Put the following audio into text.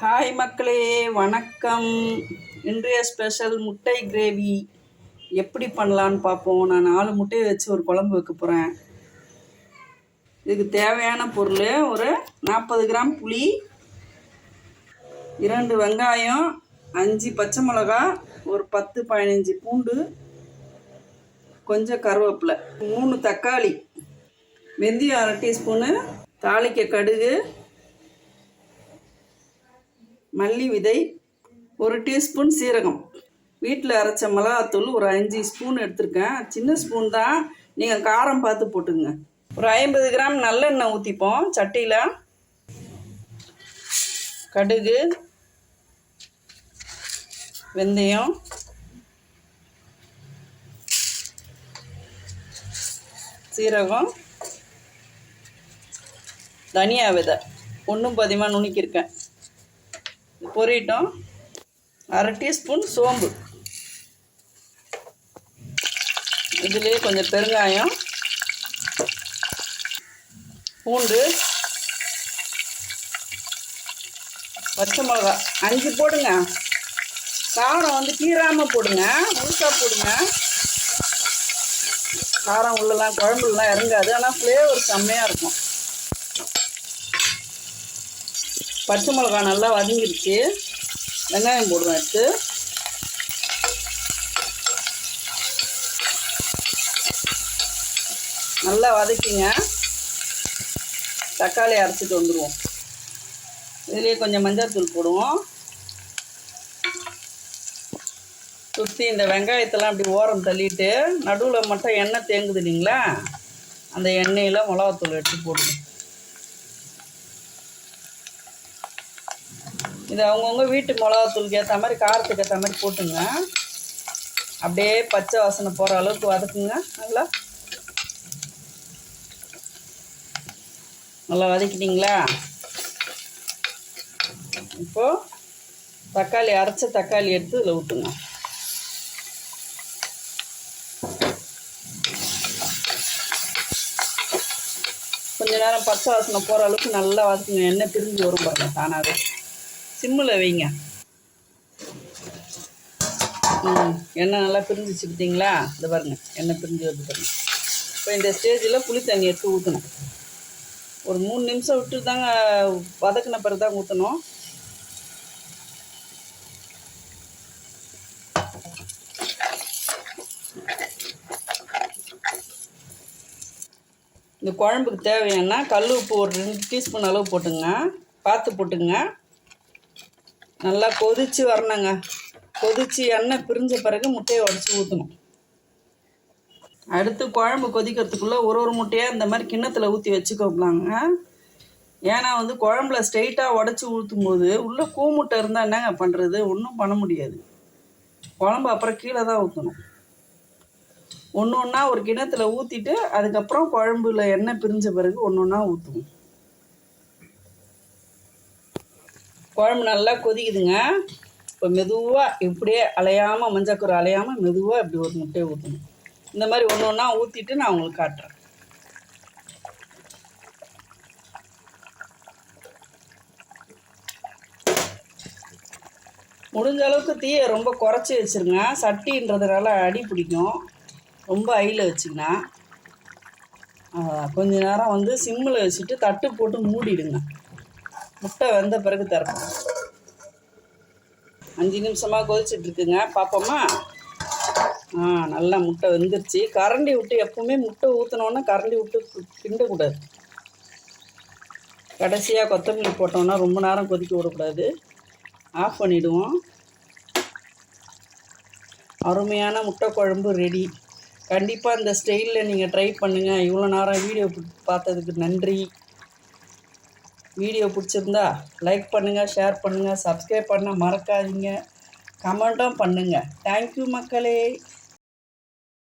Hi மக்களே வணக்கம். இன்றைய ஸ்பெஷல் முட்டை கிரேவி எப்படி பண்ணலான்னு பார்ப்போம். நான் நாலு முட்டையை வச்சு ஒரு குழம்பு வைக்க போகிறேன் இதுக்கு தேவையான பொருள் ஒரு நாற்பது கிராம் புளி இரண்டு வெங்காயம் அஞ்சு பச்சை மிளகா ஒரு பத்து பதினஞ்சு பூண்டு கொஞ்சம் கருவேப்பிலை மூணு தக்காளி வெந்தயம் அரை டீஸ்பூனு தாளிக்க கடுகு மல்லி விதை ஒரு டீஸ்பூன் சீரகம். வீட்டில் அரைச்ச மிளகாத்தூள் ஒரு அஞ்சு ஸ்பூன் எடுத்திருக்கேன். சின்ன ஸ்பூன் தான். நீங்கள் காரம் பார்த்து போட்டுங்க ஒரு ஐம்பது கிராம் நல்லெண்ணெய் ஊற்றிப்போம் சட்டியில். கடுகு வெந்தயம். சீரகம். தனியா விதை. ஒன்றும் பதிமாக நுணுக்கியிருக்கேன். பொரியட்டும் அரை டீஸ்பூன் சோம்பு. இதுலேயே கொஞ்சம் பெருங்காயம். பூண்டு. பச்சை மிளகா. அஞ்சு போடுங்க. காரம் வந்து கீராமல் போடுங்க. முழுசாக போடுங்க. காரம் உள்ளலாம் குழம்புலாம் இறங்காது. ஆனால் ஃப்ளேவர் செம்மையாக இருக்கும். பச்சை மிளகா நல்லா வதங்கிருச்சு வெங்காயம் போடுவேன் எடுத்து நல்லா வதக்கிங்க. தக்காளி அரைச்சிட்டு வந்துடுவோம் இதுலேயே கொஞ்சம் மஞ்சள் தூள் போடுவோம். சுற்றி இந்த வெங்காயத்தெல்லாம் அப்படி ஓரம் தள்ளிட்டு நடுவில் மட்டும் எண்ணெய் தேங்குது இல்லைங்களா? அந்த எண்ணெயில் மிளகாத்தூள் எடுத்து போடுங்க இது அவங்கவுங்க வீட்டு மிளகாத்தூளுக்கு ஏற்ற மாதிரி காரத்துக்கு ஏற்ற மாதிரி போட்டுங்க. அப்படியே பச்சை வாசனை போகிற அளவுக்கு வதக்குங்க. நல்லா. நல்லா வதக்கிட்டிங்களா? இப்போது தக்காளி அரைச்ச தக்காளி எடுத்து இதில் விட்டுங்க கொஞ்ச நேரம் பச்சை வாசனை போகிற அளவுக்கு நல்லா வதக்குங்க. எண்ணெய் பிரிஞ்சு வரும் பாருங்க தானாகவே சிம்மில் வைங்க. ம் எண்ணெய் நல்லா பிரிஞ்சிச்சு பார்த்தீங்களா? இந்த பாருங்க எண்ணெய் பிரிஞ்சு வந்து பாருங்கள் இப்போ இந்த ஸ்டேஜில் புளி தண்ணி எடுத்து ஊற்றணும் ஒரு மூணு நிமிஷம் விட்டு தாங்க வதக்கின பிறகு தான் ஊற்றணும் இந்த குழம்புக்கு தேவையான கல் உப்பு ஒரு ரெண்டு டீஸ்பூன் அளவு போட்டுங்க. பார்த்து போட்டுங்க. நல்லா கொதித்து வரணுங்க. கொதித்து எண்ணெய் பிரிஞ்ச பிறகு முட்டையை உடச்சி ஊற்றணும் அடுத்து குழம்பு கொதிக்கிறதுக்குள்ளே ஒரு ஒரு முட்டையாக இந்த மாதிரி கிண்ணத்தில் ஊற்றி வச்சுக்கோங்களாங்க. ஏன்னா வந்து குழம்புல ஸ்ட்ரெயிட்டாக உடச்சி ஊற்றும் போது உள்ளே கூமுட்டை இருந்தால் என்னங்க பண்ணுறது ஒன்றும் பண்ண முடியாது. குழம்பு அப்புறம் கீழே தான் ஊற்றணும் ஒன்று ஒன்றா ஒரு கிண்ணத்தில் ஊற்றிட்டு அதுக்கப்புறம் குழம்புல எண்ணெய் பிரிஞ்ச பிறகு ஒன்று ஒன்றா ஊற்றுவோம் குழம்பு நல்லா கொதிக்குதுங்க. இப்போ மெதுவாக இப்படியே அலையாமல் மஞ்சக்கூரை அலையாமல் மெதுவாக இப்படி ஒரு முட்டையை ஊற்றணும் இந்த மாதிரி ஒன்று ஒன்றா ஊற்றிட்டு நான் உங்களுக்கு காட்டுறேன். முடிஞ்ச அளவுக்கு தீயை ரொம்ப குறைச்சி வச்சுருங்க. சட்டின்றதுனால அடி பிடிக்கும். ரொம்ப ஐயில் வச்சுங்கன்னா கொஞ்ச நேரம் வந்து சிம்மில் வச்சுட்டு தட்டு போட்டு மூடிடுங்க. முட்டை வெந்த பிறகு திறப்போம் அஞ்சு நிமிஷமாக கொதிச்சுட்டு இருக்குங்க பார்ப்போமா ஆ நல்லா முட்டை வெந்துருச்சு. கரண்டி விட்டு எப்பவுமே முட்டை ஊற்றினோன்னா கரண்டி விட்டு கிண்டக்கூடாது. கடைசியாக கொத்தமல்லி போட்டோன்னா ரொம்ப நேரம் கொதிக்க விடக்கூடாது. ஆஃப் பண்ணிவிடுவோம் அருமையான முட்டை குழம்பு ரெடி. கண்டிப்பாக இந்த ஸ்டைலில் நீங்கள் ட்ரை பண்ணுங்கள் இவ்வளோ நேரம் வீடியோ பார்த்ததுக்கு நன்றி. வீடியோ பிடிச்சிருந்தா லைக் பண்ணுங்கள் ஷேர் பண்ணுங்கள் சப்ஸ்கிரைப் பண்ண மறக்காதீங்க. கமெண்ட்டும் பண்ணுங்கள் தேங்க்யூ மக்களே.